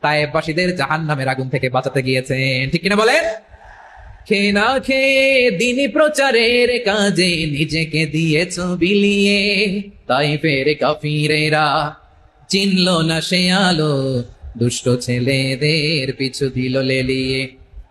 তাইফবাসীদের জাহান নামের আগুন থেকে বাঁচাতে গিয়েছেন। ঠিক কিনা বলেন? খেয়ে না খেয়ে দিনী প্রচারের কাজে নিজেকে দিয়েছ বিলিয়ে। তাই ফের কাফিরেরা চিনল না সে আলো, দুষ্ট ছেলেদের পিছু দিল লেলিয়ে।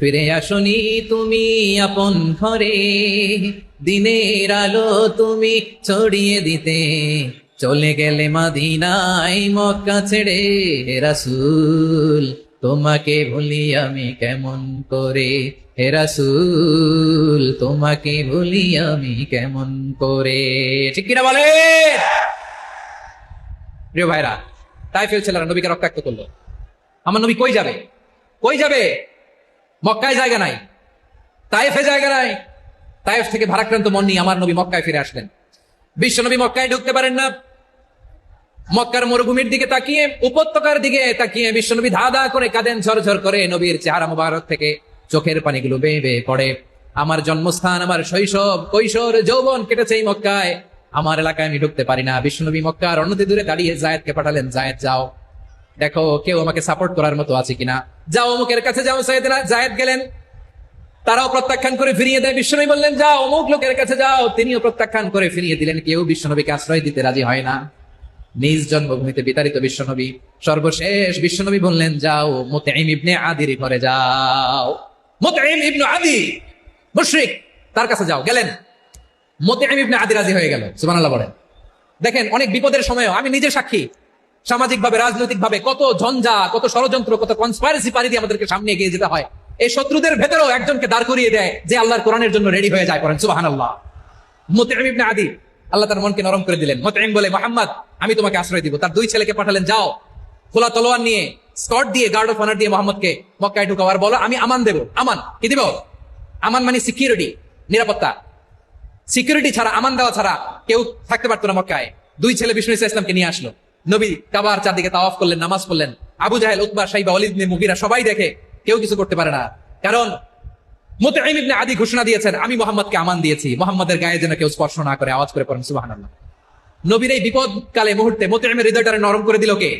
ফিরে আসনি তুমি আপন ঘরে। দিনের আলো তুমি ছড়িয়ে দিতে। চলে গেলে মাদিনাই মক্কা ছেড়ে রাসুল, তোমাকে ভুলি আমি কেমন করে? হে রাসুল, তোমাকে ভুলি আমি কেমন করে? ঠিক কিনা বলে? প্রিয় ভাইরা তাই ফেলছিলাম নবীকে রক্তাক্ত করল। আমার নবী কই যাবে? কই যাবে? মক্কায় জায়গা নাই। তাইফে জায়গা নাই। তাইফ থেকে ভারাক্রান্ত মন নিয়ে আমার নবী মক্কায় ফিরে আসলেন। বিশ্ব নবী মক্কায় ঢুকতে পারেন না। মক্কার মরুভূমির দিকে তাকিয়ে, উপত্যকার দিকে তাকিয়ে বিশ্বনবী ধা ধা করে, কাঁদেন, ঝরঝর করে নবীর চেহারা মুবারক থেকে চোখের পানিগুলো বেয়ে বেয়ে পড়ে। আমার জন্মস্থান, আমার শৈশব, কৈশোর, যৌবন কেটেছে এই মক্কায়। আমার এলাকায় আমি ঢুকতে পারি না। বিশ্বনবী মক্কার অন্যতি দূরে দাঁড়িয়ে জায়েদকে পাঠালেন, জায়েদ, যাও। দেখো, কেউ আমাকে সাপোর্ট করার মতো আছে কিনা? যাও অমুকের কাছে, যাও সৈয়দনা জায়েদ গেলেন। তারাও প্রত্যাখ্যান করে ফিরিয়ে দেয়। বিশ্বনবী বললেন, যাও, অমুক লোকের কাছে যাও। তিনিও প্রত্যাখ্যান করে ফিরিয়ে দিলেন। কেউ বিশ্বনবীকে আশ্রয় দিতে রাজি হয় না। নিজ জন্মভূমিতে বিতাড়িত বিশ্বনবী। সর্বশেষ বিশ্বনবী বললেন, যাও মোতাইম ইবনে আদির ঘরে যাও। মোতাইম ইবনে আদি, মুশরিক, তার কাছে যাও। গেলেন। মোতাইম ইবনে আদি রাজি হয়ে গেল। সুবহানাল্লাহ বলেন। দেখেন, অনেক বিপদের সময়ও আমি নিজে সাক্ষী। সামাজিক ভাবে রাজনৈতিক ভাবে কত ঝঞ্ঝা, কত ষড়যন্ত্র, কত কনসপাইরেসি পারি দিয়ে আমাদেরকে সামনে এগিয়ে যেতে হয়। এই শত্রুদের ভেতরেও একজনকে দাঁড় করিয়ে দেয় যে আল্লাহর কোরআনের জন্য রেডি হয়ে যায় পড়েন সুবাহান আল্লাহ আদি, আল্লাহ তার মনকে নরম করে দিলেন। মোতাইম বলে, মোহাম্মদ, আমি তোমাকে আশ্রয় দিব। তার দুই ছেলেকে পাঠালেন, যাও, খোলা তলোয়ার নিয়ে, স্কট দিয়ে গার্ড অফ অনার দিয়ে মোহাম্মদকে মক্কায় ঢুকাও। আর বলো, আমি আমান দেব। আমান, কি দিব? আমান মানে সিকিউরিটি নিরাপত্তা। সিকিউরিটি ছাড়া, আমান দেওয়া ছাড়া কেউ থাকতে পারতো না মক্কায়। দুই ছেলে বিষ্ণু ইসা ইসলামকে নিয়ে আসলো। নবী কাবার চারদিকে তাওয়াফ করলেন, নামাজ পড়লেন। আবু জাহেল উতবা সাইবা অলিদ মুগিরা সবাই দেখে কেউ কিছু করতে পারে না। কারণ মুতাইম আদি ঘোষণা দিয়েছেন, আমি মোহাম্মদকে আমান দিয়েছি। মোহাম্মদের গায়ে যেন কেউ স্পর্শ না করে, আওয়াজ করে পড়েন, সুবহানাল্লাহ। নবীর এই বিপদ কালে মুহূর্তে মুতাইমের হৃদয়টারে নরম করে দিল কে?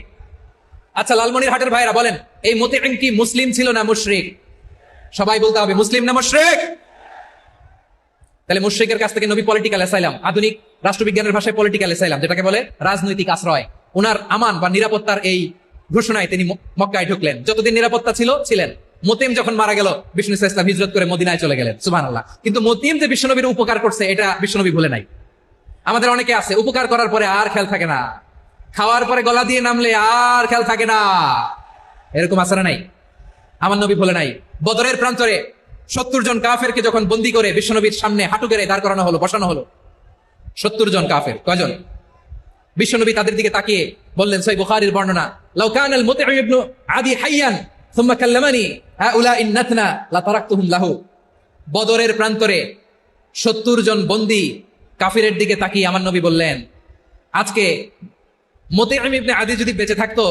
আচ্ছা লালমনির হাটের ভাইরা বলেন, এই মুতাইম কি মুসলিম ছিল না মুশরিক? সবাই বলতে হবে, মুসলিম না মুশরিক? তাহলে মুশ্রিকের কাছ থেকে নবী পলিটিক্যাল অ্যাসাইলাম আধুনিক রাষ্ট্রবিজ্ঞানের ভাষায় পলিটিক্যাল অ্যাসাইলাম যেটাকে বলে রাজনৈতিক আশ্রয়। ওনার আমান বা নিরাপত্তার এই ঘোষণায় তিনি মক্কায় ঢুকলেন। যতদিন নিরাপত্তা ছিল, ছিলেন। মতিম যখন মারা গেল, বিষ্ণু ইসলাম হিজরত করে মদিনায় চলে গেলেন সুবাহ আল্লাহ কিন্তু মতিম যে বিশ্বনবীর উপকার করছে, এটা বিশ্বনবী ভুলে নাই। আমাদের অনেকে আছে, উপকার করার পরে আর খেয়াল থাকে না। খাওয়ার পরে গলা দিয়ে নামলে আর খেয়াল থাকে না। এরকম আসারা নাই? আমার নবী ভুলে নাই। বদরের প্রান্তরে সত্তর জন কাফেরকে যখন বন্দি করে বিশ্বনবীর সামনে হাঁটু গেড়ে দাঁড় করানো হলো, বসানো হলো, সত্তর জন কাফের, কয়জন? বিশ্বনবী তাদের দিকে তাকিয়ে বললেন সই বুখারীর বর্ণনা, লাউ কানাল মুতঈম ইবনু আদি হাইয়ান, সুম্মা কাল্লামানি হাউলা ইন্নাতনা বদরের প্রান্তরে সত্তর জন বন্দি কাফিরের দিকে তাকিয়ে আমার নবী বললেন, আজকে মোতেআম ইবনে আদি যদি বেঁচে থাকতো,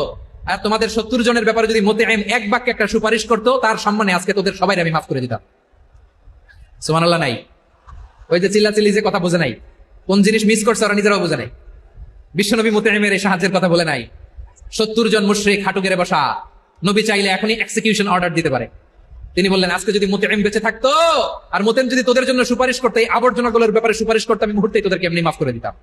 আর তোমাদের সত্তর জনের ব্যাপারে যদি মোতেআম এক বাক্যে একটা সুপারিশ করতো, তার সম্মানে আজকে তোদের সবাই আমি মাফ করে দিতাম। সুবহানাল্লাহ, নাই। ওই যে চিল্লা চিল্লি যে কথা বোঝে নাই, কোন জিনিস মিস করছে ওরা নিজেরাও বোঝে নাই। বিশ্বনবী মোতেআমের এই সাহায্যের কথা বলে নাই। সত্তর জন মুশ্রিক হাঁটু গেড়ে বসা। নবী চাইলে এখনই এক্সিকিউশন অর্ডার দিতে পারে। তিনি বললেন, আজকে যদি মোতেম বেঁচে থাকতো, আর মোতেম যদি তোদের জন্য সুপারিশ করতে, এই আবর্জনাগুলোর ব্যাপারে সুপারিশ করতে, আমি মুহূর্তে তোদেরকে এমনি মাফ করে দিতাম।